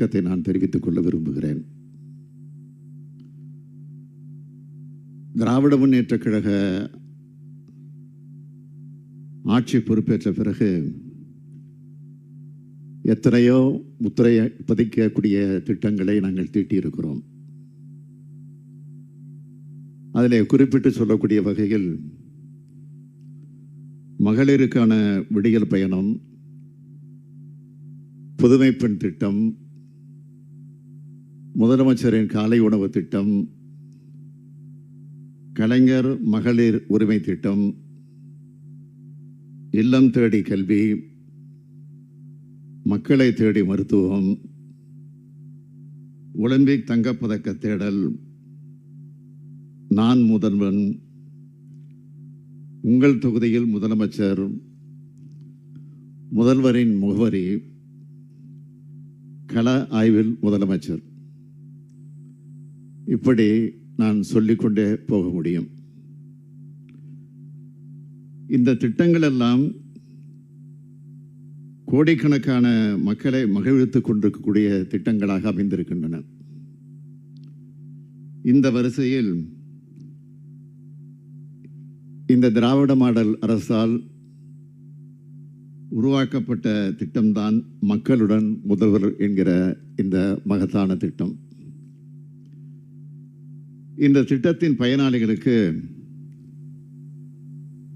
வணக்கத்தை நான் தெரிவித்துக் கொள்ள விரும்புகிறேன். திராவிட முன்னேற்ற கழக ஆட்சி பொறுப்பேற்ற பிறகு எத்தனையோ முத்திரை பதிக்கக்கூடிய திட்டங்களை நாங்கள் தீட்டியிருக்கிறோம். அதில் குறிப்பிட்டு சொல்லக்கூடிய வகையில் மகளிருக்கான விடியல் பயணம் புதுமை பெண் திட்டம் முதலமைச்சரின் காலை உணவு திட்டம் கலைஞர் மகளிர் உரிமை திட்டம் இல்லம் தேடி கல்வி மக்களை தேடி மருத்துவம் ஒலிம்பிக் தங்கப்பதக்க தேடல் நான் முதல்வன் உங்கள் தொகுதியில் முதலமைச்சர் முதல்வரின் முகவரி கள ஆய்வில் முதலமைச்சர். இப்படி நான் சொல்லிக்கொண்டே போக முடியும். இந்த திட்டங்கள் எல்லாம் கோடிக்கணக்கான மக்களை மகிழ்வித்துக் கொண்டிருக்கக்கூடிய திட்டங்களாக அமைந்திருக்கின்றன. இந்த வரிசையில் இந்த திராவிட மாடல் அரசால் உருவாக்கப்பட்ட திட்டம்தான் மக்களுடன் முதல்வர் என்கிற இந்த மகத்தான திட்டம். இந்த திட்டத்தின் பயனாளிகளுக்கு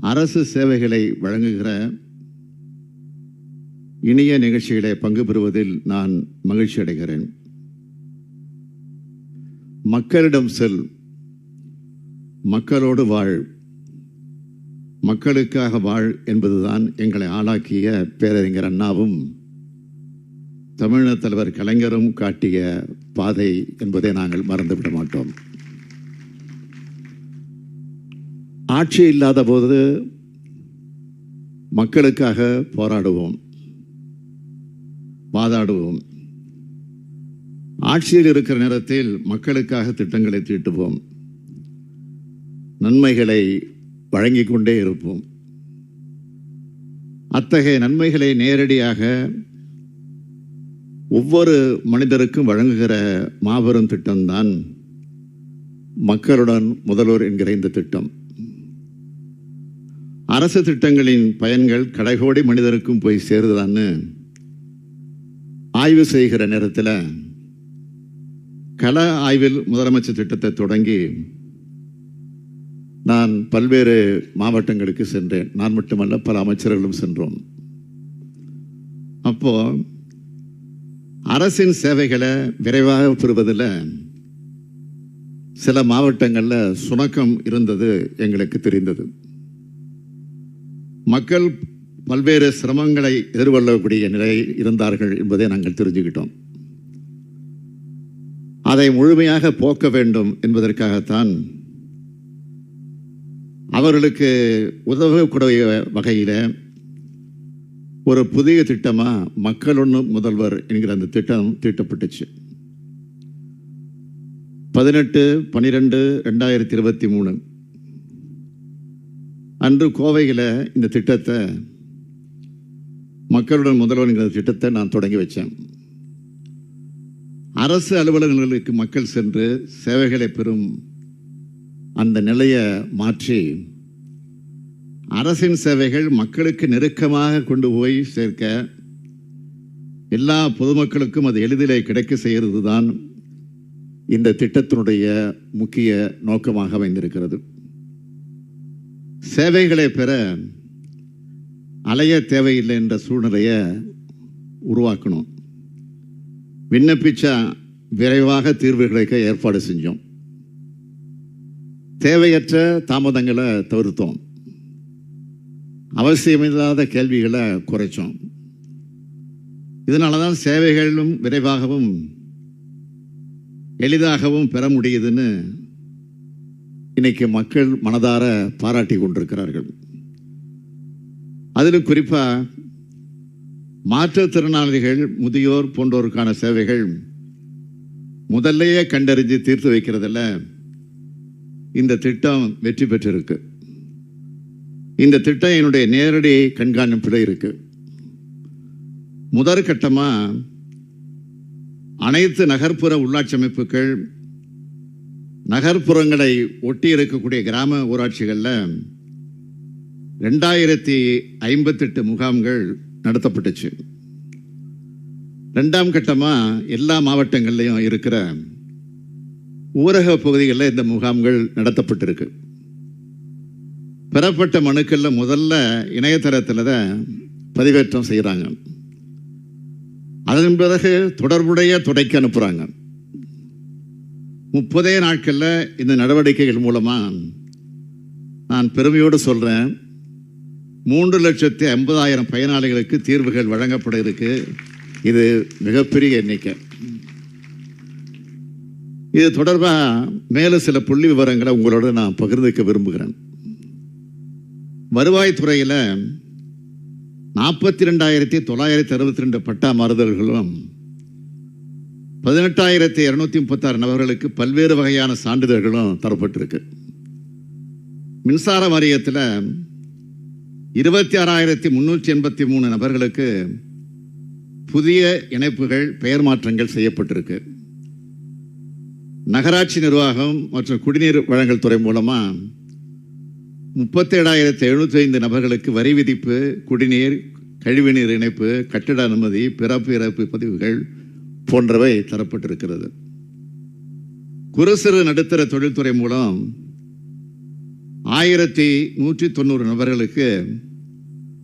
அரசு சேவைகளை வழங்குகிற இணைய நிகழ்ச்சிகளை பங்கு பெறுவதில் நான் மகிழ்ச்சி அடைகிறேன். மக்களிடம் செல் மக்களோடு வாழ் மக்களுக்காக வாழ் என்பதுதான் எங்களை ஆளாக்கிய பேரறிஞர் அண்ணாவும் தமிழக தலைவர் கலைஞரும் காட்டிய பாதை என்பதை நாங்கள் மறந்துவிட மாட்டோம். ஆட்சி இல்லாத போது மக்களுக்காக போராடுவோம். வாதாடுவோம். ஆட்சியில் இருக்கிற நேரத்தில் மக்களுக்காக திட்டங்களை தீட்டுவோம். நன்மைகளை வழங்கிக் கொண்டே இருப்போம். அத்தகைய நன்மைகளை நேரடியாக ஒவ்வொரு மனிதருக்கும் வழங்குகிற மாபெரும் திட்டம்தான் மக்களுடன் முதல்வர் என்கிற இந்த திட்டம். அரசு திட்டங்களின் பயன்கள் கடைகோடி மனிதருக்கும் போய் சேருதான்னு ஆய்வு செய்கிற நேரத்தில் கள ஆய்வில் முதலமைச்சர் திட்டத்தை தொடங்கி நான் பல்வேறு மாவட்டங்களுக்கு சென்றேன். நான் மட்டுமல்ல பல அமைச்சர்களும் சென்றோம். அப்போ அரசின் சேவைகளை விரைவாக பெறுவதில் சில மாவட்டங்களில் சுணக்கம் இருந்தது எங்களுக்கு தெரிந்தது. மக்கள் பல்வேறு சிரமங்களை எதிர்கொள்ளக்கூடிய நிலை இருந்தார்கள் என்பதை நாங்கள் தெரிஞ்சுக்கிட்டோம். அதை முழுமையாக போக்க வேண்டும் என்பதற்காகத்தான் அவர்களுக்கு உதவக்கூடிய வகையில் ஒரு புதிய திட்டமாக மக்களொன்று முதல்வர் என்கிற அந்த திட்டம் தீட்டப்பட்டுச்சு. பதினெட்டு பன்னிரெண்டு ரெண்டாயிரத்தி இருபத்தி மூணு. அன்று கோவையில் இந்த திட்டத்தை மக்களுடன் முதல்வர் திட்டத்தை நான் தொடங்கி வச்சேன். அரசு அலுவலகங்களுக்கு மக்கள் சென்று சேவைகளை பெறும் அந்த நிலையை மாற்றி அரசின் சேவைகள் மக்களுக்கு நெருக்கமாக கொண்டு போய் சேர்க்க எல்லா பொதுமக்களுக்கும் அது எளிதிலே கிடைக்க செய்கிறது தான் இந்த திட்டத்தினுடைய முக்கிய நோக்கமாக அமைந்திருக்கிறது. சேவைகளை பெற அலைய தேவையில்லை என்ற சூழ்நிலையை உருவாக்கணும். விண்ணப்பிச்சா விரைவாக தீர்வு கிடைக்க ஏற்பாடு செஞ்சோம். தேவையற்ற தாமதங்களை தவிர்த்தோம். அவசியமில்லாத கேள்விகளை குறைச்சோம். இதனால தான் சேவைகளும் விரைவாகவும் எளிதாகவும் பெற முடியுதுன்னு இன்னைக்கு மக்கள் மனதார பாராட்டி கொண்டிருக்கிறார்கள். அதிலும் குறிப்பாக மாற்றுத்திறனாளிகள் முதியோர் போன்றோருக்கான சேவைகள் முதல்லையே கண்டறிஞ்சு தீர்த்து வைக்கிறதில் இந்த திட்டம் வெற்றி பெற்றிருக்கு. இந்த திட்டம் என்னுடைய நேரடி கண்காணிப்பில் இருக்கு. முதற்கட்டமாக அனைத்து நகர்ப்புற உள்ளாட்சி அமைப்புகள் நகர்ப்புறங்களை ஒட்டி இருக்கக்கூடிய கிராம ஊராட்சிகளில் ரெண்டாயிரத்தி ஐம்பத்தெட்டு முகாம்கள் நடத்தப்பட்டுச்சு. ரெண்டாம் கட்டமாக எல்லா மாவட்டங்கள்லையும் இருக்கிற ஊரக பகுதிகளில் இந்த முகாம்கள் நடத்தப்பட்டிருக்கு. பெறப்பட்ட மனுக்களில் முதல்ல இணையதளத்தில் தான் பதிவேற்றம் செய்கிறாங்க அதன் பிறகு தொடர்புடைய துடைக்கு அனுப்புகிறாங்க முப்பதே நாட்களில் இந்த நடவடிக்கைகள் மூலமாக நான் பெருமையோடு சொல்கிறேன் மூன்று லட்சத்தி ஐம்பதாயிரம் பயனாளிகளுக்கு தீர்வுகள் வழங்கப்பட இருக்கு. இது மிகப்பெரிய எண்ணிக்கை. இது தொடர்பாக மேலே சில புள்ளி விவரங்களை உங்களோட நான் பகிர்ந்துக்க விரும்புகிறேன். வருவாய்த்துறையில் நாற்பத்தி ரெண்டாயிரத்தி தொள்ளாயிரத்தி அறுபத்தி ரெண்டு பட்டா மாறுதல்களும் பதினெட்டாயிரத்தி இரநூத்தி முப்பத்தாறு நபர்களுக்கு பல்வேறு வகையான சான்றிதழ்களும் தரப்பட்டிருக்கு. மின்சார வாரியத்தில் இருபத்தி ஆறாயிரத்தி முந்நூற்றி எண்பத்தி மூணு நபர்களுக்கு புதிய இணைப்புகள் பெயர் மாற்றங்கள் செய்யப்பட்டிருக்கு. நகராட்சி நிர்வாகம் மற்றும் குடிநீர் வழங்கல் துறை மூலமாக முப்பத்தேழாயிரத்தி எழுநூற்றி ஐந்து நபர்களுக்கு வரி விதிப்பு குடிநீர் கழிவுநீர் இணைப்பு கட்டிட அனுமதி பிறப்பு இறப்பு பதிவுகள் போன்றவை தரப்பட்டிருக்கிறது. குறு நடுத்தர தொழில்துறை மூலம் ஆயிரத்தி நூற்றி தொண்ணூறு நபர்களுக்கு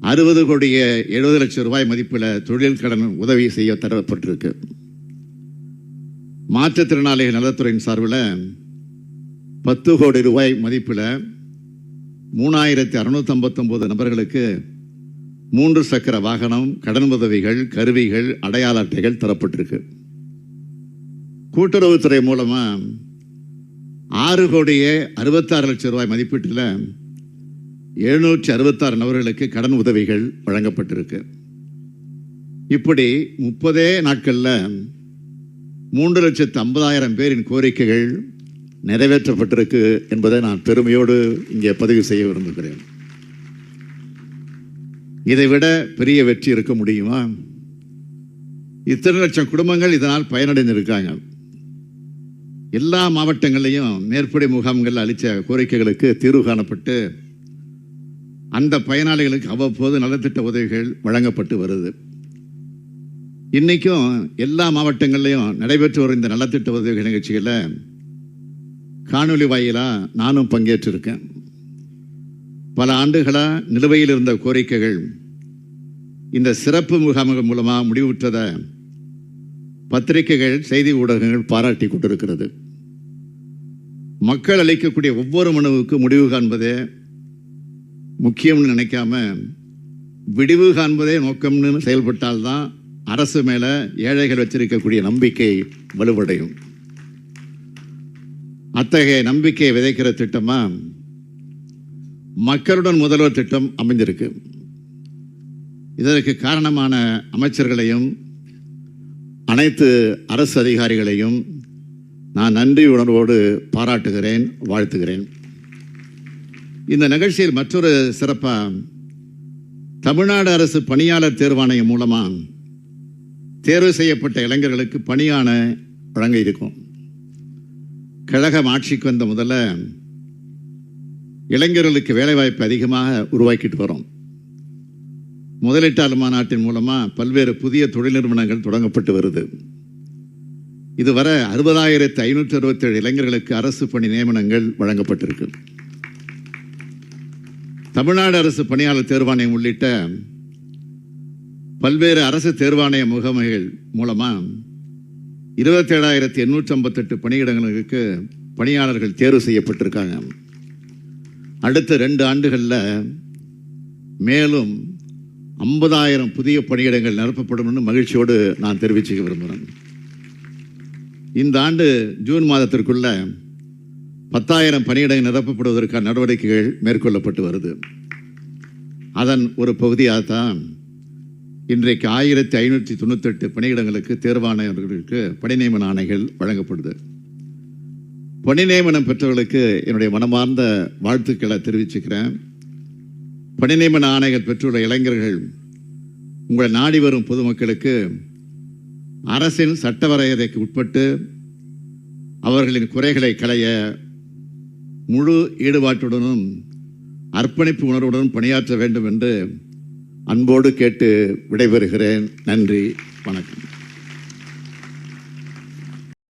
அறுபது கோடிய எழுபது லட்சம் ரூபாய் மதிப்பில் தொழில் கடன் உதவி செய்ய தரப்பட்டிருக்கு. மாற்றுத்திறனாளிகள் நலத்துறையின் சார்பில் பத்து கோடி ரூபாய் மதிப்பில் மூணாயிரத்தி அறுநூற்றி ஐம்பத்தொம்போது நபர்களுக்கு மூன்று சக்கர வாகனம் கடன் உதவிகள் கருவிகள் அடையாள அட்டைகள் தரப்பட்டிருக்கு. கூட்டுறவுத்துறை மூலமாக ஆறு கோடியே அறுபத்தாறு லட்சம் ரூபாய் மதிப்பீட்டில் எழுநூற்றி அறுபத்தாறு நபர்களுக்கு கடன் உதவிகள் வழங்கப்பட்டிருக்கு. இப்படி முப்பதே நாட்களில் மூன்று லட்சத்து ஐம்பதாயிரம் பேரின் கோரிக்கைகள் நிறைவேற்றப்பட்டிருக்கு என்பதை நான் பெருமையோடு இங்கே பதிவு செய்ய விரும்புகிறேன். இதை விட பெரிய வெற்றி இருக்க முடியுமா? இத்தனை லட்சம் குடும்பங்கள் இதனால் பயனடைந்திருக்காங்க. எல்லா மாவட்டங்கள்லையும் மேற்படி முகாம்கள் அளித்த கோரிக்கைகளுக்கு தீர்வு காணப்பட்டு அந்த பயனாளிகளுக்கு அவ்வப்போது நலத்திட்ட உதவிகள் வழங்கப்பட்டு வருது. இன்றைக்கும் எல்லா மாவட்டங்கள்லையும் நடைபெற்று வரும் இந்த நலத்திட்ட உதவி நிகழ்ச்சிகளை காணொலி வாயிலாக நானும் பங்கேற்றிருக்கேன். பல ஆண்டுகளாக நிலுவையில் இருந்த கோரிக்கைகள் இந்த சிறப்பு முகாம்கள் மூலமாக முடிவுற்றதை பத்திரிகைகள் செய்தி ஊடகங்கள் பாராட்டி கொண்டிருக்கிறது. மக்கள் அளிக்கக்கூடிய ஒவ்வொரு மனுவுக்கு முடிவு காண்பதே முக்கியம்னு நினைக்காம விடிவு காண்பதே நோக்கம்னு செயல்பட்டால்தான் அரசு மேலே ஏழைகள் வச்சிருக்கக்கூடிய நம்பிக்கை வலுவடையும். அத்தகைய நம்பிக்கையை விதைக்கிற திட்டமாக மக்களுடன் முதல்வர் திட்டம் அமைந்திருக்கு. இதற்கு காரணமான அமைச்சர்களையும் அனைத்து அரசு அதிகாரிகளையும் நான் நன்றி உணர்வோடு பாராட்டுகிறேன் வாழ்த்துகிறேன். இந்த நிகழ்ச்சியில் மற்றொரு சிறப்பாக தமிழ்நாடு அரசு பணியாளர் தேர்வாணையம் மூலமாக தேர்வு செய்யப்பட்ட இளைஞர்களுக்கு பணியான வழங்க இருக்கும். கழகம் ஆட்சிக்கு வந்த முதல்ல இளைஞர்களுக்கு வேலைவாய்ப்பு அதிகமாக உருவாக்கிட்டு வரோம். முதலீட்டாளர் மாநாட்டின் மூலமாக பல்வேறு புதிய தொழில் நிறுவனங்கள் தொடங்கப்பட்டு வருது. இதுவரை அறுபதாயிரத்து ஐநூற்றி அறுபத்தேழு இளைஞர்களுக்கு அரசு பணி நியமனங்கள் வழங்கப்பட்டிருக்கு. தமிழ்நாடு அரசு பணியாளர் தேர்வாணையம் உள்ளிட்ட பல்வேறு அரசு தேர்வாணைய முகமைகள் மூலமாக இருபத்தேழாயிரத்தி எண்ணூற்றி ஐம்பத்தெட்டு பணியிடங்களுக்கு பணியாளர்கள் தேர்வு செய்யப்பட்டிருக்காங்க. அடுத்த ரெண்டு ஆண்டுகளில் மேலும் ஐம்பதாயிரம் புதிய பணியிடங்கள் நிரப்பப்படும்னு மகிழ்ச்சியோடு நான் தெரிவிச்சுக்க விரும்புகிறேன் இந்த ஆண்டு ஜூன் மாதத்திற்குள்ள பத்தாயிரம் பணியிடங்கள் நிரப்பப்படுவதற்கான நடவடிக்கைகள் மேற்கொள்ளப்பட்டு வருது. அதன் ஒரு பகுதியாக தான் இன்றைக்கு ஆயிரத்தி ஐநூற்றி தொண்ணூத்தெட்டு பணியிடங்களுக்கு தேர்வானவர்களுக்கு பணி நியமன ஆணைகள் வழங்கப்படுது. பணி நியமனம் பெற்றவர்களுக்கு என்னுடைய மனமார்ந்த வாழ்த்துக்களை தெரிவிச்சுக்கிறேன். பணி நியமன ஆணைகள் பெற்றுள்ள இளைஞர்கள் உங்களை நாடி வரும் பொதுமக்களுக்கு அரசின் சட்டவரையறைக்கு உட்பட்டு அவர்களின் குறைகளை களைய முழு ஈடுபாட்டுடனும் அர்ப்பணிப்பு உணர்வுடனும் பணியாற்ற வேண்டும் என்று அன்போடு கேட்டு விடைபெறுகிறேன். நன்றி வணக்கம்.